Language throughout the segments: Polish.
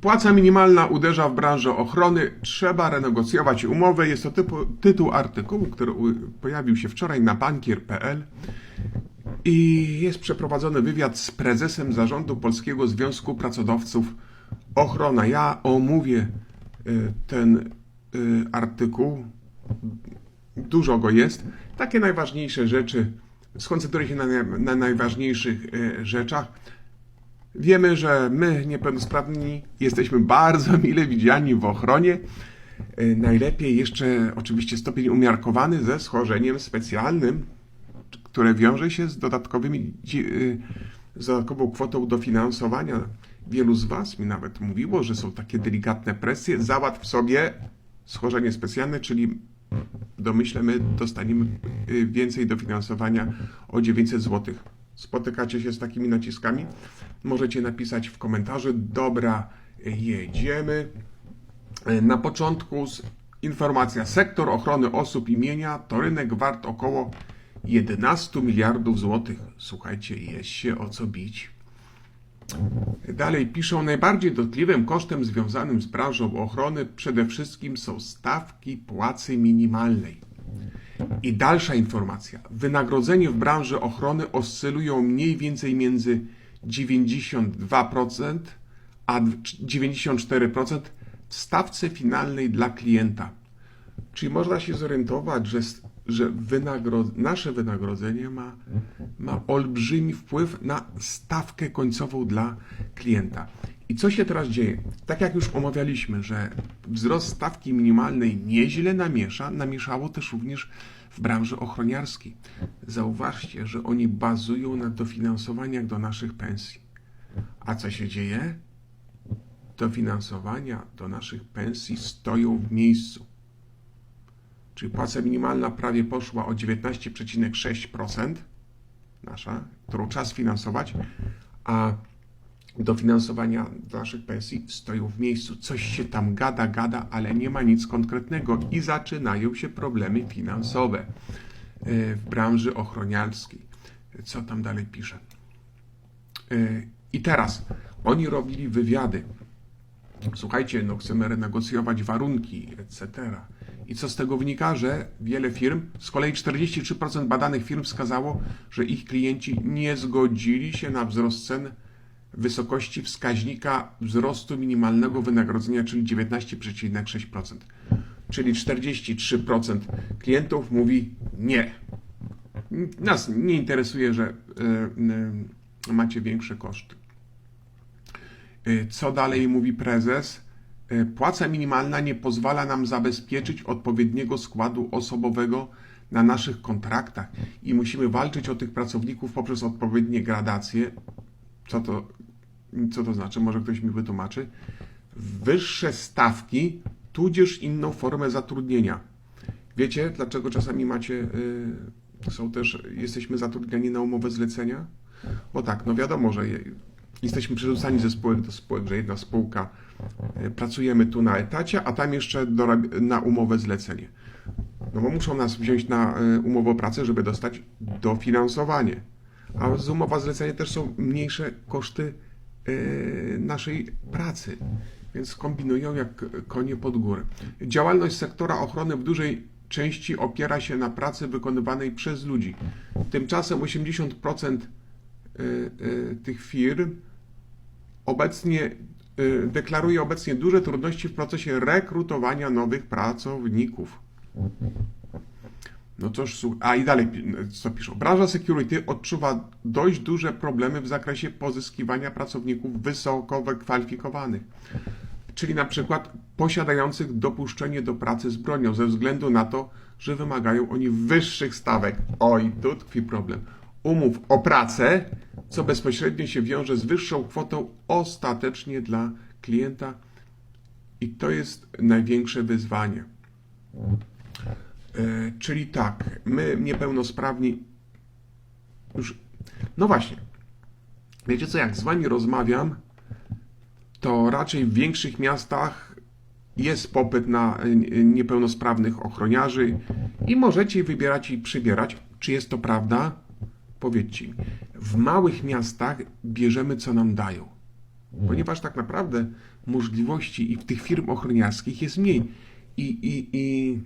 Płaca minimalna uderza w branżę ochrony. Trzeba renegocjować umowę. Jest to typu, tytuł artykułu, który pojawił się wczoraj na bankier.pl. I jest przeprowadzony wywiad z prezesem zarządu Polskiego Związku Pracodawców Ochrona. Ja omówię y, ten y, artykuł. Dużo go jest. Takie najważniejsze rzeczy. Skoncentruję się na, na najważniejszych y, rzeczach. Wiemy, że my, niepełnosprawni, jesteśmy bardzo mile widziani w ochronie. Y, Najlepiej jeszcze oczywiście stopień umiarkowany ze schorzeniem specjalnym, które wiąże się z dodatkowymi, y, z dodatkową kwotą dofinansowania. Wielu z Was mi nawet mówiło, że są takie delikatne presje. Załatw sobie schorzenie specjalne, czyli domyślę, my dostaniemy y, więcej dofinansowania o 900 zł. Spotykacie się z takimi naciskami? Możecie napisać w komentarzu. Dobra, jedziemy. E, Na początku informacja. Sektor ochrony osób i mienia to rynek wart około 11 miliardów złotych. Słuchajcie, jest się o co bić. Dalej piszą, najbardziej dotkliwym kosztem związanym z branżą ochrony przede wszystkim są stawki płacy minimalnej. I dalsza informacja. Wynagrodzenie w branży ochrony oscylują mniej więcej między 92% a 94% w stawce finalnej dla klienta. Czyli można się zorientować, że, że wynagro, nasze wynagrodzenie ma, ma olbrzymi wpływ na stawkę końcową dla klienta. I co się teraz dzieje? Tak jak już omawialiśmy, że wzrost stawki minimalnej nieźle namiesza, namieszało też również w branży ochroniarskiej. Zauważcie, że oni bazują na dofinansowaniach do naszych pensji. A co się dzieje? Dofinansowania do naszych pensji stoją w miejscu czyli płaca minimalna prawie poszła o 19,6%, nasza, którą czas finansować, a dofinansowania do naszych pensji stoją w miejscu. Coś się tam gada, gada, ale nie ma nic konkretnego i zaczynają się problemy finansowe e, w branży ochroniarskiej. Co tam dalej pisze? E, I teraz oni robili wywiady. Słuchajcie, no chcemy renegocjować warunki, etc. I co z tego wynika, że wiele firm, z kolei 43% badanych firm wskazało, że ich klienci nie zgodzili się na wzrost cen wysokości wskaźnika wzrostu minimalnego wynagrodzenia, czyli 19,6%. Czyli 43% klientów mówi nie. Nas nie interesuje, że y, y, macie większe koszty. Y, Co dalej mówi prezes? Płaca minimalna nie pozwala nam zabezpieczyć odpowiedniego składu osobowego na naszych kontraktach i musimy walczyć o tych pracowników poprzez odpowiednie gradacje. Co to, co to znaczy? Może ktoś mi wytłumaczy? Wyższe stawki, tudzież inną formę zatrudnienia. Wiecie, dlaczego czasami macie, y, są też, jesteśmy zatrudniani na umowę zlecenia? Bo tak, no wiadomo, że je, jesteśmy przerzucani ze spółek do spółek, że jedna spółka, y, pracujemy tu na etacie, a tam jeszcze na umowę zlecenie. No bo muszą nas wziąć na y, umowę o pracę, żeby dostać dofinansowanie. A z umowa zlecenia też są mniejsze koszty naszej pracy. Więc kombinują jak konie pod górę. Działalność sektora ochrony w dużej części opiera się na pracy wykonywanej przez ludzi. Tymczasem 80% y, y, tych firm obecnie y, deklaruje obecnie duże trudności w procesie rekrutowania nowych pracowników. No cóż, a i dalej pi- co piszą. Branża security odczuwa dość duże problemy w zakresie pozyskiwania pracowników wysoko wykwalifikowanych, czyli na przykład posiadających dopuszczenie do pracy z bronią, ze względu na to, że wymagają oni wyższych stawek. Oj, tu tkwi problem. Umów o pracę, co bezpośrednio się wiąże z wyższą kwotą ostatecznie dla klienta, i to jest największe wyzwanie. E, czyli tak, my niepełnosprawni już. No właśnie. Wiecie co, jak z wami rozmawiam, to raczej w większych miastach jest popyt na e, niepełnosprawnych ochroniarzy i możecie wybierać i przybierać. Czy jest to prawda? Powiedzcie. W małych miastach bierzemy co nam dają. ponieważ tak naprawdę możliwości i w tych firm ochroniarskich jest mniej i, i, i,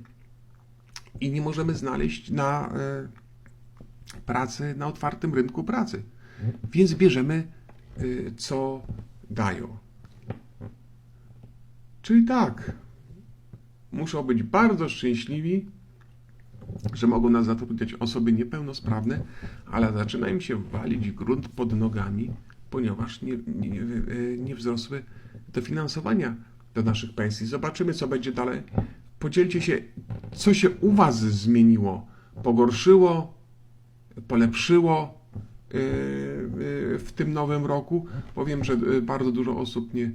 i nie możemy znaleźć na e, pracy na otwartym rynku pracy. Więc bierzemy y, co dają. Czyli tak, muszą być bardzo szczęśliwi, że mogą nas zatrudniać osoby niepełnosprawne, ale zaczyna im się walić grunt pod nogami, ponieważ nie, nie, nie wzrosły dofinansowania do naszych pensji. Zobaczymy, co będzie dalej. Podzielcie się, co się u Was zmieniło, pogorszyło, polepszyło y, y, w tym nowym roku. Powiem, że y, bardzo dużo osób nie,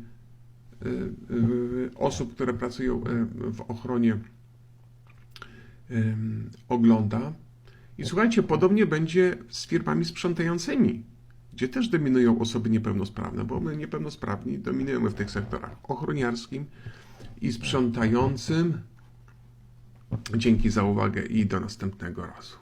osób, które pracują w ochronie ogląda. I słuchajcie, podobnie będzie z firmami sprzątającymi, gdzie też dominują osoby niepełnosprawne, bo my niepełnosprawni dominujemy w tych sektorach ochroniarskim i sprzątającym. Dzięki za uwagę i do następnego razu.